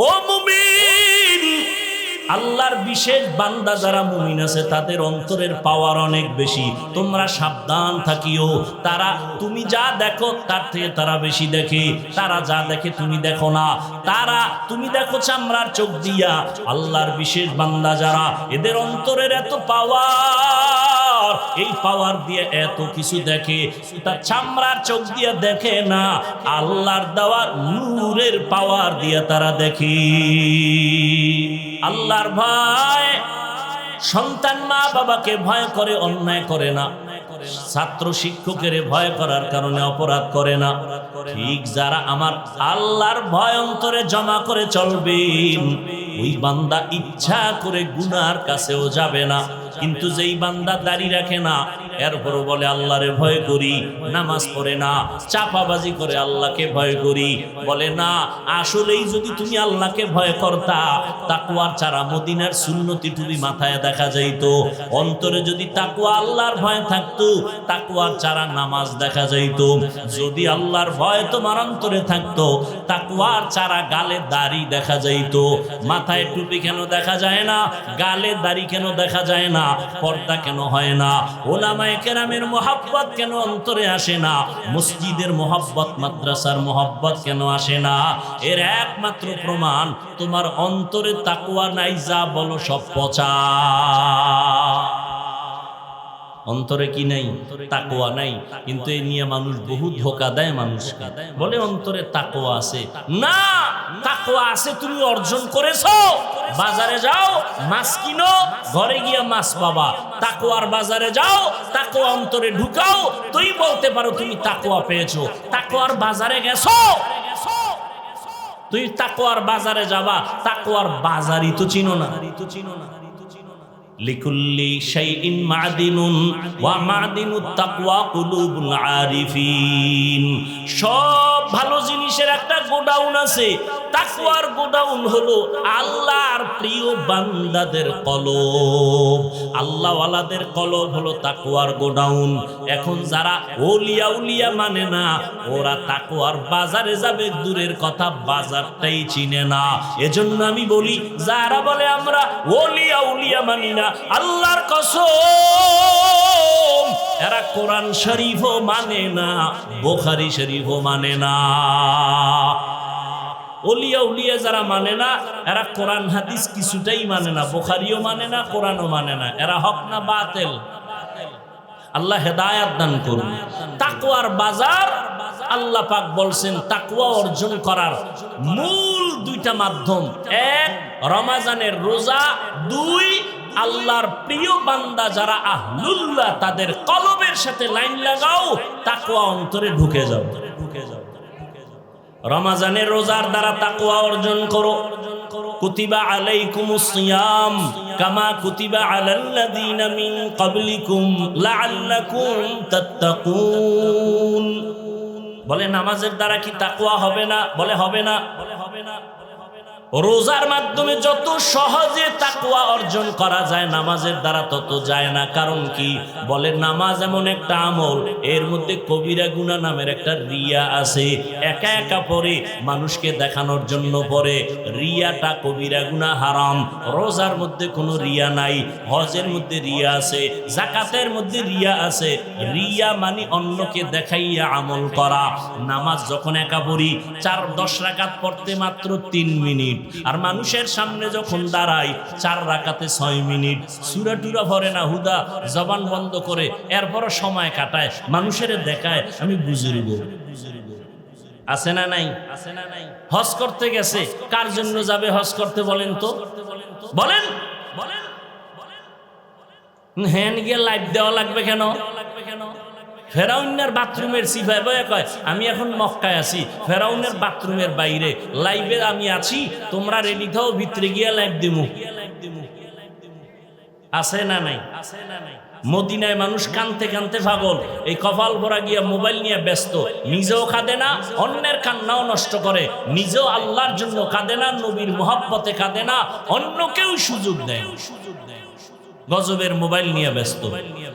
ও মুমিন আল্লাহর বিশেষ বান্দা যারা মুমিন আছে, তাদের অন্তরের পাওয়ার অনেক বেশি। তোমরা সাবধান থাকিও। তারা, তুমি যা দেখো, তার থেকে তারা বেশি দেখে। তারা যা দেখে, তুমি দেখো না। তারা, তুমি দেখো চামড়ার চোখ দিয়া। আল্লাহর বিশেষ বান্দা যারা, এদের অন্তরের এত পাওয়ার এই পাওয়ার দিয়ে এত কিছু দেখে। তার চামড়ার চোখ দিয়ে দেখে না। আল্লাহর দেওয়া নূরের পাওয়ার দিয়ে তারা দেখে। আল্লাহর ভয়। সন্তান মা বাবাকে ভয় করে, অন্যায় করে না। ছাত্র শিক্ষকের ভয় করার কারণে অপরাধ করে না। ঠিক যারা আমার আল্লাহর ভয় অন্তরে জমা করে চলবে, ওই বান্দা ইচ্ছা করে গুনার কাছেও যাবে না। কিন্তু যেই বান্দা দাড়ি রাখে না এরপরও বলে, আল্লাহরে ভয় করি, নামাজ পড়ে না, চাপাবাজি করে আল্লাহকে ভয় করি। বলে, না, আসলেই যদি তুমি আল্লাহকে ভয় করতা তাকুয়ার চারা মদিনার সুন্নতি টুবি মাথায় দেখা যাইতো। অন্তরে যদি তাকুয়া আল্লাহর ভয় থাকতো তাকুয়ার চারা নামাজ দেখা যাইতো। যদি আল্লাহর ভয় তোমার অন্তরে থাকতো তাকুয়ার চারা গালে দাড়ি দেখা যাইতো। মাথায় টুপি কেন দেখা যায় না, গালে দাড়ি কেন দেখা যায় না, পর্দা কেন হয় না? ওলামায়ে কেরামের মোহাব্বত কেন অন্তরে আসে না? মসজিদের মোহাব্বত, মাদ্রাসার মোহাব্বত কেন আসে না? এর একমাত্র প্রমাণ, তোমার অন্তরে তাকুয়া নাই, যা বলো সব পচা। অন্তরে কি নাই? তাকোয়া নাই। কিন্তু এই নিয়ে মানুষ বহু ধোকা দেয় মানুষকে। বলে অন্তরে তাকোয়া আছে। না তাকোয়া আছে তুমি অর্জন করেছ। বাজারে যাও, মাছ কিনো, ঘরে গিয়ে মাছ পাবা। তাকোয়ার বাজারে যাও, তাকোয়া অন্তরে ঢুকাও, তুই বলতে পারো তুমি তাকোয়া পেয়েছ। তাকোয়ার বাজারে গেছো? তুই তাকোয়ার বাজারে যাবা, তাকোয়ার বাজারই তো চিনো না। তো চিনো না লিকুল্লি শাইইন মাদিনুন ওয়া মাদিনুত সব ভালো জিনিসের একটা গোডাউন আছে। তাকুয়ার গোডাউন হলো আল্লাহর প্রিয় বান্দাদের কলব। আল্লাহওয়ালাদের কলব হলো তাকুয়ার গোডাউন। এখন যারা ওলিয়া উলিয়া মানে না, ওরা তাকওয়ার বাজারে যাবে, দূরের কথা বাজারটাই চিনে না। এজন্য আমি বলি, যারা বলে আমরা ওলিয়া উলিয়া মানি না, আল্লাহর কসম। এরা কোরআন শরীফও মানে না, বোখারি শরীফও মানে না। ওলিয়া উলিয়া যারা মানে না, এরা কোরআন হাদিস কিছুটাই মানে না, বোখারিও মানে না, কোরআনও মানে না। এরা হক না বাতেল? আল্লাহ হেদায়াত দান করুন। তাকওয়ার বাজার, আল্লাহ পাক বলছেন, তাকওয়া অর্জন করার মূল দুইটা মাধ্যম। এক, রমাজানের রোজা, দুই আল্লাহর প্রিয় বান্দা যারা আহলুল্লাহ, তাদের কলবের সাথে লাইন লাগাও তাকুয়া অন্তরে ঢুকে যাও। ঢুকে যাও রমাজানের রোজার দ্বারা তাকুয়া অর্জন করো। কুতিবা সিয়াম কামা কুতিবা বলে, নামাজের দ্বারা কি তাকুয়া হবে না বলে হবে না? বলে, হবে না। রোজার মাধ্যমে যত সহজে তাকুয়া অর্জন করা যায়, নামাজের দ্বারা তত যায় না। কারণ কি? বলে নামাজ এমন একটা আমল, এর মধ্যে কবিরা গুনা নামের একটা রিয়া আছে। একা একা পরে মানুষকে দেখানোর জন্য পরে রিয়াটা কবিরা গুনা হারাম। রোজার মধ্যে কোনো রিয়া নাই, হজের মধ্যে রিয়া আছে জাকাতের মধ্যে রিয়া আছে। রিয়া মানে অন্যকে দেখাইয়া আমল করা। নামাজ যখন একা পড়ি, চার দশ রাকাত পড়তে মাত্র তিন মিনিট। আর মানুষের সামনে যখন দাঁড়াই চার রাকাতে ছয় মিনিট। সুরা টুরা ভরে না, হুদা, জবান বন্ধ করে এরপর সময় কাটায়, মানুষের দেখায়, আমি বুঝুরিব আছে না নাই? আছে না নাই হজ করতে গেছে, কার জন্য যাবে হজ করতে বলেন তো? বলেন? বলেন? হ্যান গিয়ে লাইভ দেওয়া লাগবে কেন? ফেরাউনের বাথরুমের সিফায় বয়ে কয়, আমি এখন মক্কায় আছি, ফেরাউনের বাথরুমের বাইরে। লাইভে আমি আছি, তোমরা রেডি থাও, ভিতরে গিয়া লাইভ দিমু। আছে না নাই? আছে না নাই মদিনায় মানুষ কানতে কানতে পাগল। এই কপাল ভরা গিয়া মোবাইল নিয়ে ব্যস্ত। নিজেও কাঁদে না, অন্যের কান্নাও নষ্ট করে। নিজেও আল্লাহর জন্য কাঁদে না, নবীর মোহাব্বতে কাঁদে না, অন্য কেউ সুযোগ দেয় সুযোগ দেয় গজবের মোবাইল নিয়ে ব্যস্ত।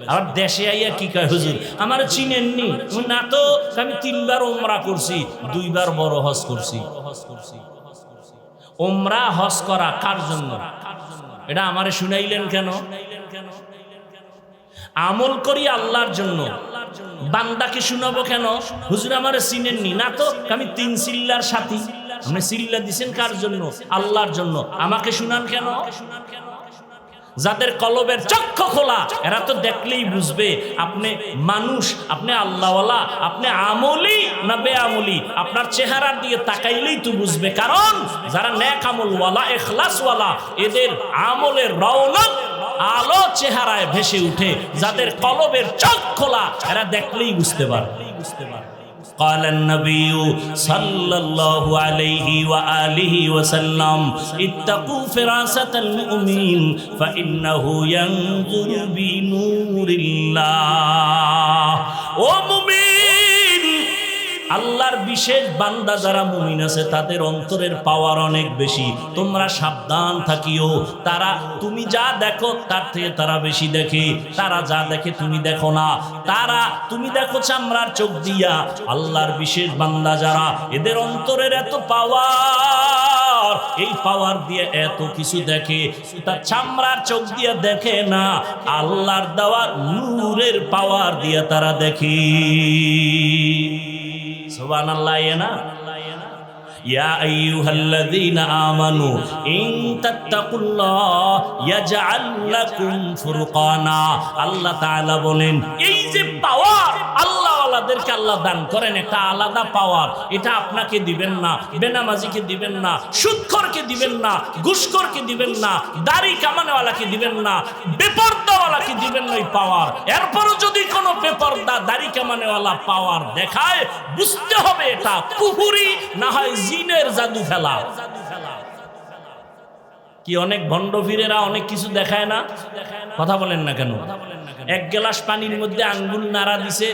আর দেশে আইয়া কি কয়, হুজুর? আমার চিনেননি। না তো আমি তিনবার ওমরা করছি, দুইবার বড় হজ করছি। ওমরা হজ করা কার জন্য? এটা আমারে শুনাইলেন কেন? আমল করি আল্লাহর জন্য। বান্দাকে শুনাবো কেন? হুজুর আমারে চিনেননি। না তো আমি তিন সিল্লার সাথী। আপনি সিল্লা দিছেন কার জন্য? আল্লাহর জন্য। আমাকে শুনান কেন? যাদের কলবের চক্ষু খোলা, এরা তো দেখলেই বুঝবে আপনি মানুষ, আপনি আল্লাহওয়ালা, আপনি আমলি না বেআমলি। আপনার চেহারার দিকে তাকাইলেই তো বুঝবে। কারণ যারা ন্যাক আমলওয়ালা, এখলাসওয়ালা, এদের আমলের রৌনক আলো চেহারায় ভেসে উঠে। যাদের কলবের চোখ খোলা, এরা দেখলেই বুঝতে পারবে। বুঝতে পারে قال النبي صلى الله عليه وآله وسلم اتقوا فراسة المؤمن فإنه ينظر بنور الله. আল্লাহর বিশেষ বান্দা যারা মুমিন আছে, তাদের অন্তরের পাওয়ার অনেক বেশি। তোমরা সাবধান থাকিও। তারা, তুমি যা দেখো, তার থেকে তারা বেশি দেখে। তারা যা দেখে, তুমি দেখো না। তারা, তুমি দেখো চামড়ার চোখ দিয়া। আল্লাহর বিশেষ বান্দা যারা, এদের অন্তরের এত পাওয়ার এই পাওয়ার দিয়ে এত কিছু দেখে। তার চামড়ার চোখ দিয়ে দেখে না। আল্লাহর দেওয়া নূরের পাওয়ার দিয়ে তারা দেখে। সুবান আল্লাহ না يا أيها الذين آمنوا إن تتقوا الله يجعل لكم فرقانا আল্লাহ তাআলা বলেন এই যে পাওয়ার আল্লাহ ওয়ালাদেরকে আল্লাহ দান করেন একটা আলাদা পাওয়ার এটা আপনাকে দিবেন না বেনামাজিকে দিবেন না সুদখোরকে দিবেন না ঘুষখোরকে দিবেন না দাড়ি কামানেওয়ালাকে দিবেন না দিবেন পাওয়ার এরপরও যদি কোনো বেপর্দা দাড়ি কামানেওয়ালা পাওয়ার দেখায়, বুঝতে হবে এটা পুহুরি না হয় জিনের জাদু ফেলা। কি অনেক ভণ্ড ফিরেরা অনেক কিছু দেখায় না? কথা বলেন না কেন? এক গ্লাস পানির মধ্যে আঙ্গুল নাড়া দিছে,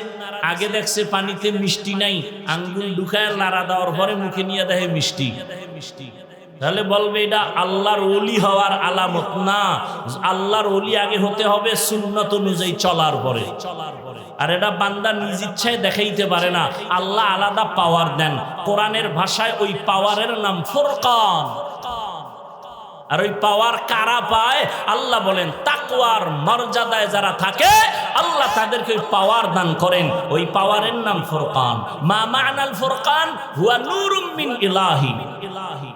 আগে দেখছে পানিতে মিষ্টি নাই, আঙ্গুল ঢুকায় নাড়া দেওয়ার পরে মুখে নিয়ে দেখে মিষ্টি। তাহলে বলবে এটা আল্লাহর ওলি হওয়ার আলামত না। আল্লাহর ওলি আগে হতে হবে সুন্নত অনুযায়ী চলার পরে। চলার পরে আর এটা বান্দা নিজ ইচ্ছায় দেখাইতে পারে না। আল্লাহ আলাদা পাওয়ার দেন। কোরআনের ভাষায় ওই পাওয়ারের নাম ফুরকান। আর ওই পাওয়ার কারা পায়? আল্লাহ বলেন, তাকওয়ার মর্যাদায় যারা থাকে, আল্লাহ তাদেরকে পাওয়ার দান করেন। ওই পাওয়ারের নাম ফুরকান। মা মানাল ফোরকান? হুয়া নূরুম মিন ইলাহি ইলাহি।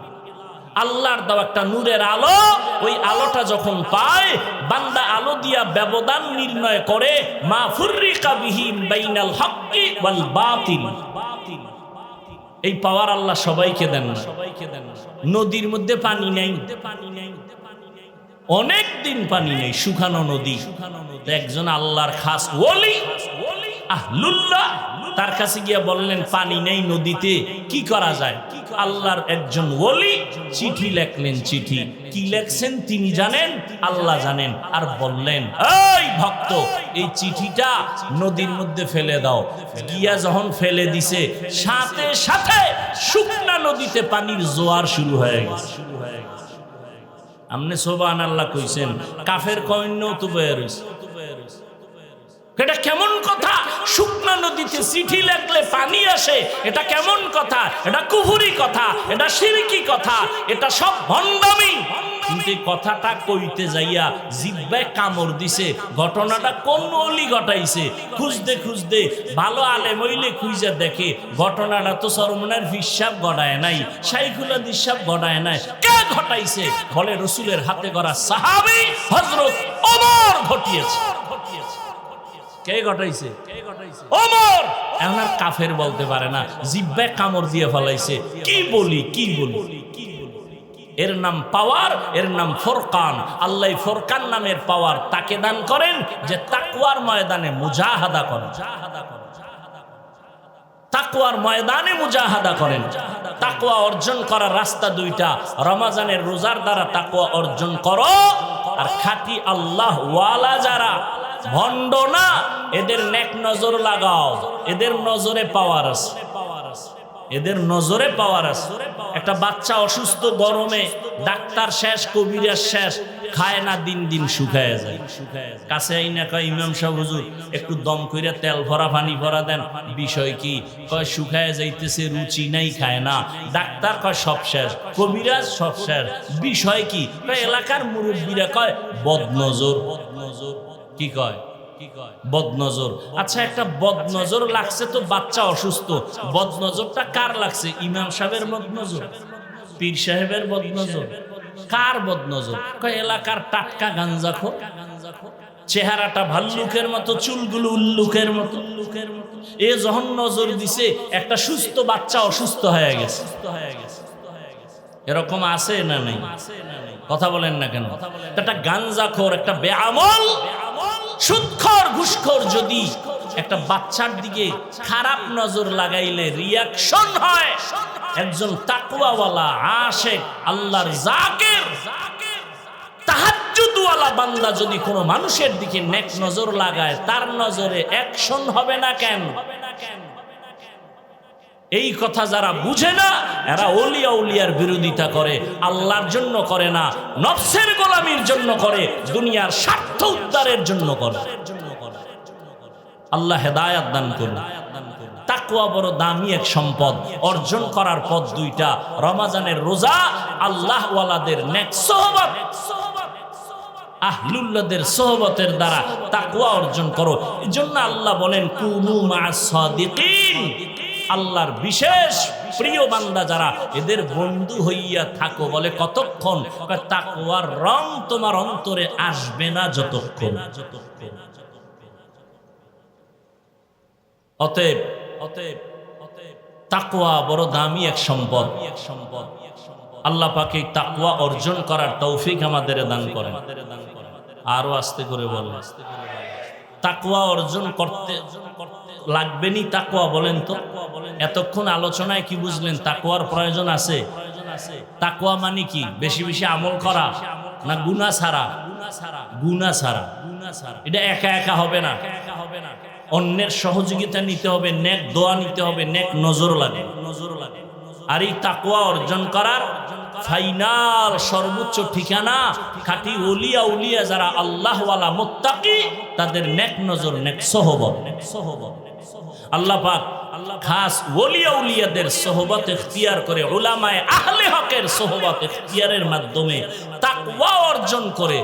আল্লাহর দাও একটা নূরের আলো, ওই আলোটা যখন পায়, বান্দা আলো দিয়া ব্যবধান নির্ণয় করে, মা ফুররিকা বিহিম বাইনাল হক্কি ওয়াল বাতিল। এই পাওয়ার আল্লাহ সবাইকে দেন না। সবাইকে দেন নদীর মধ্যে পানি নেই পানি নেই। অনেক দিন পানি নেই, শুকানো নদী। একজন আল্লাহর খাস ওলি, আহলুল্লাহ, তার কাছে গিয়া বললেন, পানি নেই নদীতে, কি করা যায়? আল্লাহর একজন ওলি চিঠি লেখলেন চিঠি। কি লেখছেন তিনি জানেন? আল্লাহ জানেন। আর বললেন, এই ভক্ত, এই চিঠিটা নদীর মধ্যে ফেলে দাও। গিয়া যখন ফেলে দিছে, সাথে সাথে শুকনা নদীতে পানির জোয়ার শুরু হয়ে গেছে। আমনে সোবান আল্লাহ কইছেন, কাফের কইন্য তো বয়ে রইছে। এটা কেমন কথা? শুকনা নদীতে চিঠি লেখলে পানি আসে, এটা কেমন কথা? এটা কুহুরি কথা, এটা সিরিকি কথা, এটা সব ভণ্ডামি। কিন্তু কথাটা কইতে যাইয়া জিব্বায় কামড় দিছে, ঘটনাটা কোন অলি ঘটাইছে? খুঁজতে খুঁজতে ভালো আলেম হইলে খুঁজে দেখে, ঘটনাটা তো সরমনার হিসাব গড়ায় নাই সাইকুলা দিসাব গড়ায় নাই। কে ঘটাইছে? ফলে রসুলের হাতে গড়া সাহাবি হজরত অমর ঘটিয়েছে। কে ঘটাইছে? ওমর এখন আর কাফের বলতে পারে না। জিব্বায় কামড় দিয়ে ফেলাইছে। কি বলি কি বলি? এর নাম পাওয়ার এর নাম ফোরকান। আল্লাহ ফোরকান নামের পাওয়ার তাকে দান করেন যে তাকুয়ার ময়দানে মুজাহাদা করেন। তাকুয়ার ময়দানে মুজাহাদা করেন। তাকুয়া অর্জন করার রাস্তা দুইটা। রমাজানের রোজার দ্বারা তাকুয়া অর্জন করো আর খাঁটি আল্লাহ ওয়ালা যারা ভণ্ড না, এদের নেক নজর লাগাও। এদের নজরে পাওয়ার আছে। এদের নজরে পাওয়ার আছে। একটা বাচ্চা অসুস্থ গরমে, ডাক্তার শেষ, কবিরাজ শেষ, খায় না, দিন দিন শুকায় যায়। কাছে আই না কয়, ইমাম সাহেব, হুজুর, একটু দম কইরা তেল ভরা, পানি ভরা দেন। বিষয় কি? কয়, শুকায় যাইতেছে, রুচি নাই, খায় না। ডাক্তার কয়, সব শেষ। কবিরাজ, সব শেষ। বিষয় কি? এলাকার মুরব্বীরা কয়, বদনজর। কি কয়? বদনজর। আচ্ছা একটা বদনজর লাগছে তো বাচ্চা অসুস্থ। বদনজরটা কার লাগছে? ইমাম সাহেবের বদনজর? পীর সাহেবের বদনজর? কার বদনজর? এলাকার টাটকা গাঞ্জাখো চেহারাটা ভাল্লুকের মতো চুলগুলো উল্লুকের মতো। উল্লুকের মতো এ যখন নজর দিছে একটা সুস্থ বাচ্চা অসুস্থ হয়ে গেছে। এরকম আছে না নেই? কথা বলেন না কেন? একটা গাঞ্জাখোর একটা বেআমল। সুৎখর ঘুষখর যদি একটা বাচ্চার দিকে খারাপ নজর লাগাইলে রিয়াকশন হয়। একজন তাকুয়াওয়ালা আসে আল্লাহর জাকের বান্দা যদি কোনো মানুষের দিকে নেক নজর লাগায়, তার নজরে অ্যাকশন হবে না কেন? এই কথা যারা বুঝে না, এরা অলিয়া উলিয়ার বিরোধিতা করে, আল্লাহর জন্য করে না, নফসের গোলামির জন্য করে, দুনিয়ার স্বার্থ উদ্ধারের জন্য করে। আল্লাহ হেদায়াত দান করুন। দামি এক সম্পদ। অর্জন করার পথ দুইটা। রমাজানের রোজা আল্লাহ ওয়ালাদের সোহবত। আহলুল্লাদের সোহবতের দ্বারা তাকুয়া অর্জন করো। এই জন্য আল্লাহ বলেন, কুনু মা সাদিকিন। আল্লাহর বিশেষ প্রিয় বান্দা যারা, এদের বন্ধু হইয়া থাকো বলে কতক্ষণ? কয় তাকুয়ার রং তোমার অন্তরে আসবে না যতক্ষণ। অতএব অতএব অতএব তাকুয়া বড় দামি এক সম্পদ। এক সম্পদ আল্লাহ পাকে তাকুয়া অর্জন করার তৌফিক আমাদের দান করেন। আরও আস্তে করে বলেন। তাকুয়া অর্জন করতে লাগবে নি তাকুয়া বলেন তো? এতক্ষণ আলোচনায় কি বুঝলেন? তাকুয়ার প্রয়োজন আছে। তাকুয়া মানে কি? বেশি বেশি আমল করা না গুনা ছাড়া? গুনা ছাড়া। এটা একা একা হবে না। অন্যের সহযোগিতা নিতে হবে, নেক দোয়া নিতে হবে, নেক নজর লাগে। নজর লাগে আর এই তাকুয়া অর্জন করার ফাইনাল সর্বোচ্চ ঠিকানা খাটি উলিয়া উলিয়া যারা আল্লাহওয়ালা মোত্তাকি, তাদের নেক নজর, নেক সহবত, নেক আল্লাহ খাস ওলিয়া উলিয়াদের সোহবত ইখতিয়ার করে ওলামায় আহলে হকের সোহবত ইখতিয়ারের মাধ্যমে তাকওয়া অর্জন করে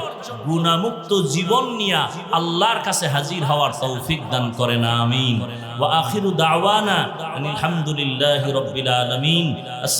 গুনামুক্ত জীবন নিয়া আল্লাহর কাছে হাজির হওয়ার তৌফিক দান করেন, আমিন। ওয়া আখিরু দাওয়ানা আলহামদুলিল্লাহি রাব্বিল আলামিন।